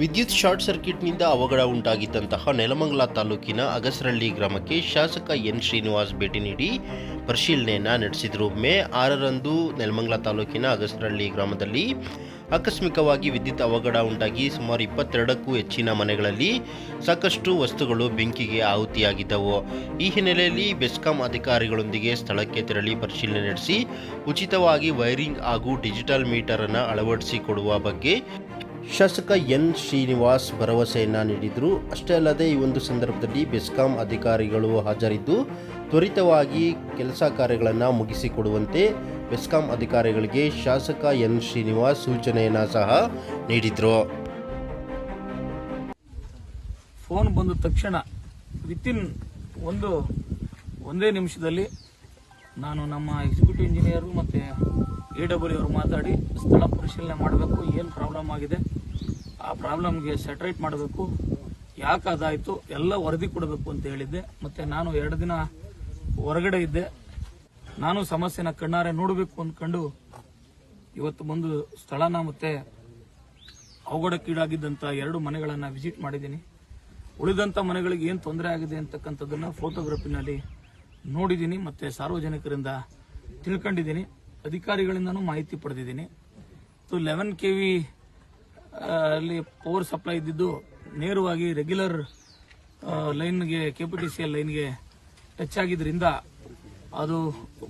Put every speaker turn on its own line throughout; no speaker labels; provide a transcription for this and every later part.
ವಿದ್ಯುತ್ ಶಾರ್ಟ್ ಸರ್ಕ್ಯೂಟ್ನಿಂದ ಅವಘಡ ಉಂಟಾಗಿದ್ದಂತಹ ನೆಲಮಂಗಲ ತಾಲೂಕಿನ ಅಗಸರಳ್ಳಿ ಗ್ರಾಮಕ್ಕೆ ಶಾಸಕ ಎನ್ ಶ್ರೀನಿವಾಸ್ ಭೇಟಿ ನೀಡಿ ಪರಿಶೀಲನೆಯನ್ನು ನಡೆಸಿದರು. ಮೇ ಆರರಂದು ನೆಲಮಂಗಲ ತಾಲೂಕಿನ ಅಗಸರಳ್ಳಿ ಗ್ರಾಮದಲ್ಲಿ ಆಕಸ್ಮಿಕವಾಗಿ ವಿದ್ಯುತ್ ಅವಘಡ ಉಂಟಾಗಿ ಸುಮಾರು ಇಪ್ಪತ್ತೆರಡಕ್ಕೂ ಹೆಚ್ಚಿನ ಮನೆಗಳಲ್ಲಿ ಸಾಕಷ್ಟು ವಸ್ತುಗಳು ಬೆಂಕಿಗೆ ಆಹುತಿಯಾಗಿದ್ದವು. ಈ ಹಿನ್ನೆಲೆಯಲ್ಲಿ ಬೆಸ್ಕಾಂ ಅಧಿಕಾರಿಗಳೊಂದಿಗೆ ಸ್ಥಳಕ್ಕೆ ತೆರಳಿ ಪರಿಶೀಲನೆ ನಡೆಸಿ, ಉಚಿತವಾಗಿ ವೈರಿಂಗ್ ಹಾಗೂ ಡಿಜಿಟಲ್ ಮೀಟರನ್ನು ಅಳವಡಿಸಿಕೊಡುವ ಬಗ್ಗೆ ಶಾಸಕ ಎನ್ ಶ್ರೀನಿವಾಸ್ ಭರವಸೆಯನ್ನು ನೀಡಿದರು. ಅಷ್ಟೇ ಅಲ್ಲದೆ ಈ ಒಂದು ಸಂದರ್ಭದಲ್ಲಿ ಬೆಸ್ಕಾಂ ಅಧಿಕಾರಿಗಳು ಹಾಜರಿದ್ದು, ತ್ವರಿತವಾಗಿ ಕೆಲಸ ಕಾರ್ಯಗಳನ್ನು ಮುಗಿಸಿಕೊಡುವಂತೆ ಬೆಸ್ಕಾಂ ಅಧಿಕಾರಿಗಳಿಗೆ ಶಾಸಕ ಎನ್ ಶ್ರೀನಿವಾಸ್ ಸೂಚನೆಯನ್ನು ಸಹ ನೀಡಿದರು.
ಫೋನ್ ಬಂದ ತಕ್ಷಣ ವಿತಿನ್ ಒಂದು, ಒಂದೇ ನಿಮಿಷದಲ್ಲಿ ನಾನು ನಮ್ಮ ಎಕ್ಸಿಕ್ಯೂಟಿವ್ ಇಂಜಿನಿಯರು ಮತ್ತು ಎ ಡಬ್ಲ್ಯೂ ಅವರು ಮಾತಾಡಿ ಸ್ಥಳ ಪರಿಶೀಲನೆ ಮಾಡಬೇಕು, ಏನು ಪ್ರಾಬ್ಲಮ್ ಆಗಿದೆ, ಆ ಪ್ರಾಬ್ಲಮ್ಗೆ ಸೆಟ್ರೇಟ್ ಮಾಡಬೇಕು, ಯಾಕೆ ಅದಾಯಿತು, ಎಲ್ಲ ವರದಿ ಕೊಡಬೇಕು ಅಂತ ಹೇಳಿದ್ದೆ. ಮತ್ತು ನಾನು ಎರಡು ದಿನ ಹೊರಗಡೆ ಇದ್ದೆ. ನಾನು ಸಮಸ್ಯೆನ ಕಣ್ಣಾರೆ ನೋಡಬೇಕು ಅಂದ್ಕೊಂಡು ಇವತ್ತು ಬಂದು ಸ್ಥಳನ ಮತ್ತು ಅವಘಡಕ್ಕೀಡಾಗಿದ್ದಂಥ ಎರಡು ಮನೆಗಳನ್ನು ವಿಸಿಟ್ ಮಾಡಿದ್ದೀನಿ. ಉಳಿದಂಥ ಮನೆಗಳಿಗೆ ಏನು ತೊಂದರೆ ಆಗಿದೆ ಅಂತಕ್ಕಂಥದ್ದನ್ನು ಫೋಟೋಗ್ರಫಿನಲ್ಲಿ ನೋಡಿದ್ದೀನಿ, ಮತ್ತು ಸಾರ್ವಜನಿಕರಿಂದ ತಿಳ್ಕೊಂಡಿದ್ದೀನಿ. ಅಧಿಕಾರಿಗಳಿಂದನೂ ಮಾಹಿತಿ ಪಡೆದಿದ್ದೀನಿ. ಲೆವೆನ್ ಕೆ ವಿ ಅಲ್ಲಿ ಪವರ್ ಸಪ್ಲೈ ಇದ್ದಿದ್ದು ನೇರವಾಗಿ ರೆಗ್ಯುಲರ್ ಲೈನ್ಗೆ K P T C L ಲೈನ್ಗೆ ಟಚ್ ಆಗಿದ್ದರಿಂದ ಅದು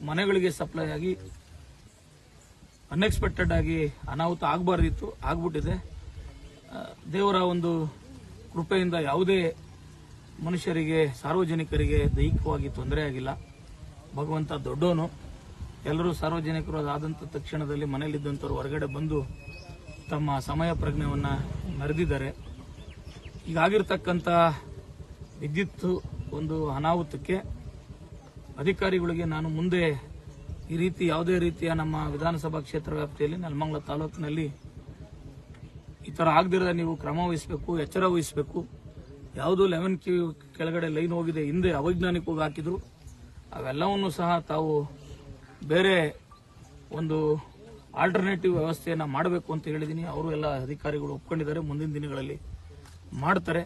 ಮನೆಗಳಿಗೆ ಸಪ್ಲೈ ಆಗಿ ಅನ್ಎಕ್ಸ್ಪೆಕ್ಟೆಡ್ ಆಗಿ ಅನಾಹುತ ಆಗಬಾರ್ದಿತ್ತು, ಆಗ್ಬಿಟ್ಟಿದೆ. ದೇವರ ಒಂದು ಕೃಪೆಯಿಂದ ಯಾವುದೇ ಮನುಷ್ಯರಿಗೆ, ಸಾರ್ವಜನಿಕರಿಗೆ ದೈಹಿಕವಾಗಿ ತೊಂದರೆ ಆಗಿಲ್ಲ. ಭಗವಂತ ದೊಡ್ಡವನು. ಎಲ್ಲರೂ ಸಾರ್ವಜನಿಕರು ಅದಾದಂಥ ತಕ್ಷಣದಲ್ಲಿ ಮನೆಯಲ್ಲಿದ್ದಂಥವ್ರು ಹೊರಗಡೆ ಬಂದು ತಮ್ಮ ಸಮಯ ಪ್ರಜ್ಞೆಯನ್ನು ಮೆರೆದಿದ್ದಾರೆ. ಈಗಾಗಿರ್ತಕ್ಕಂಥ ವಿದ್ಯುತ್ ಒಂದು ಅನಾಹುತಕ್ಕೆ ಅಧಿಕಾರಿಗಳಿಗೆ ನಾನು ಮುಂದೆ ಈ ರೀತಿ ಯಾವುದೇ ರೀತಿಯ ನಮ್ಮ ವಿಧಾನಸಭಾ ಕ್ಷೇತ್ರ ವ್ಯಾಪ್ತಿಯಲ್ಲಿ ನೆಲಮಂಗಲ ತಾಲೂಕಿನಲ್ಲಿ ಈ ಥರ ಆಗದಿರದ ನೀವು ಕ್ರಮ ವಹಿಸಬೇಕು, ಎಚ್ಚರ ವಹಿಸಬೇಕು. ಯಾವುದು ಲೆವೆನ್ ಕ್ಯೂ ಕೆಳಗಡೆ ಲೈನ್ ಹೋಗಿದೆ, ಹಿಂದೆ ಅವೈಜ್ಞಾನಿಕವಾಗಿ ಹಾಕಿದ್ರು. ಅವೆಲ್ಲವನ್ನು ಸಹ ತಾವು ಬೇರೆ ಒಂದು ಆಲ್ಟರ್ನೇಟಿವ್ ವ್ಯವಸ್ಥೆಯನ್ನು ಮಾಡಬೇಕು ಅಂತ ಹೇಳಿದ್ದೀನಿ ಅವರು ಎಲ್ಲ ಅಧಿಕಾರಿಗಳು ಒಪ್ಕೊಂಡಿದ್ದಾರೆ. ಮುಂದಿನ ದಿನಗಳಲ್ಲಿ ಮಾಡ್ತಾರೆ.